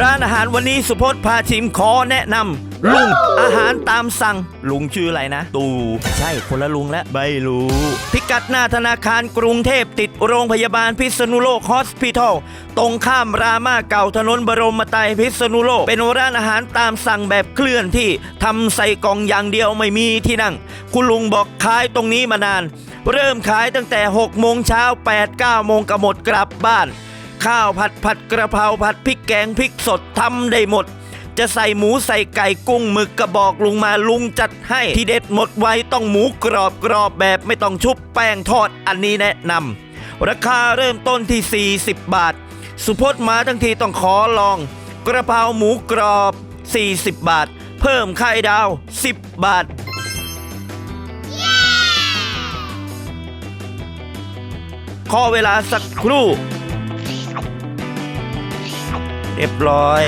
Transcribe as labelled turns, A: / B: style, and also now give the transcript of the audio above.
A: ร้านอาหารวันนี้สุพจน์พาชิมขอแนะนำลุงอาหารตามสั่ง ลุงชื่ออะไรนะ ตู่ใช่คนละลุงและไม่รู้ พิกัดหน้าธนาคารกรุงเทพติดโรงพยาบาลพิษณุโลกฮอสพิทอลตรงข้ามรามาเก่าถนนบรมไตรพิษณุโลก เป็นร้านอาหารตามสั่งแบบเคลื่อนที่ทำใส่กล่องอย่างเดียวไม่มีที่นั่ง คุณลุงบอกขายตรงนี้มานาน เริ่มขายตั้งแต่6โมงเช้า8 9โมงก็หมดกลับบ้าน ข้าวผัดผัดกระเพราผัดพริกแกงพริกสดทำได้หมด จะใส่หมูใส่ไก่กุ้งหมึกกระบอกลุงมาลุงจัดให้ที่เด็ดหมดไวต้องหมูกรอบกรอบแบบไม่ต้องชุบแป้งทอดอันนี้แนะนำราคาเริ่มต้นที่ 40 บาท สุพจน์มาทั้งทีต้องขอลอง กระเพราหมูกรอบ 40 บาท เพิ่มไข่ดาว 10 บาทขอเวลาสักครู่ เรียบร้อย